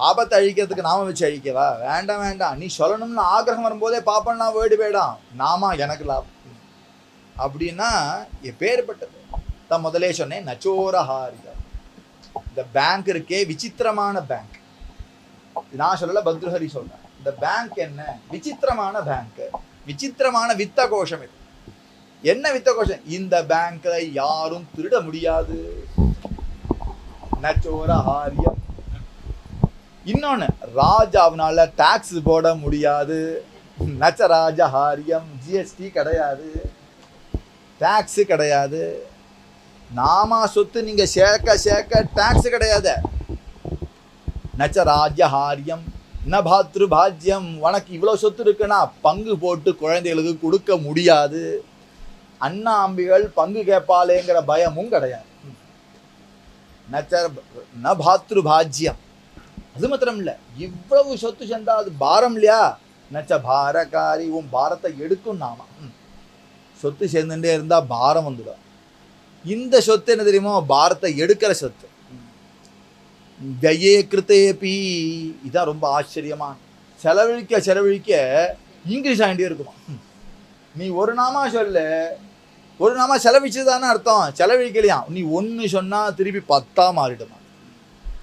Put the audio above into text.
பாபத்தை அழிக்கிறதுக்கு நாம வச்சு அழிக்கவா? வேண்டாம் வேண்டாம். நீ சொல்லணும்னு ஆகிரகம் வரும்போதே பாப்பன்னா வேடு வேடாம். நாமா எனக்கு லாபம் அப்படின்னா எப்பேற்பட்டது தான் முதலே சொன்னேன் நச்சோரஹாரிதம் இந்த பேங்க் இருக்கே விசித்திரமான பேங்க் நான் சொல்லல பத்ருஹரி சொல்றேன். இந்த பேங்க் என்ன? விசித்திரமான பேங்க் விசித்திரமான வித்த கோஷம் இது. என்ன வித்த கோஷம் இந்த பேங்க்ல யாரும் திருட முடியாது. நச்சோரஹாரியம். இன்னொன்னு ராஜாவினால டாக்ஸ் போட முடியாது. நச்சராஜஹாரியம் ஜிஎஸ்டி கிடையாது. டேக்ஸு கிடையாது. நாமா சொத்து நீங்க சேர்க்க சேர்க்க டேக்ஸ் கிடையாது. நச்ச ராஜ்யஹாரியம் ந பாத்ரு பாஜ்யம் உனக்கு இவ்வளோ சொத்து இருக்குன்னா பங்கு போட்டு குழந்தைகளுக்கு கொடுக்க முடியாது. அண்ணா அம்பிகள் பங்கு கேட்பாளேங்கிற பயமும் கிடையாது. நச்ச ந பாத்ரு பாஜ்யம். அது மாத்திரம் இல்லை. இவ்வளவு சொத்து சேர்ந்தா அது பாரம் இல்லையா? நச்ச பாரக்காரி உன் பாரத்தை எடுக்கும் நாம. சொத்து சேர்ந்துட்டே இருந்தா பாரம் வந்துடும். இந்த சொத்து என்ன தெரியுமோ? பாரத்தை எடுக்கிற சொத்து. கயே கிருத்தேபி இதான் ரொம்ப ஆச்சரியமா. செலவழிக்க செலவழிக்க இங்கிலீஷ் ஆகிட்டே இருக்குமா? நீ ஒரு நாமா சொல்லு. ஒரு நாமா செலவிச்சதுதானே அர்த்தம். செலவழிக்கலையா? நீ ஒன்று சொன்னா திருப்பி பத்தா மாறிடுமா?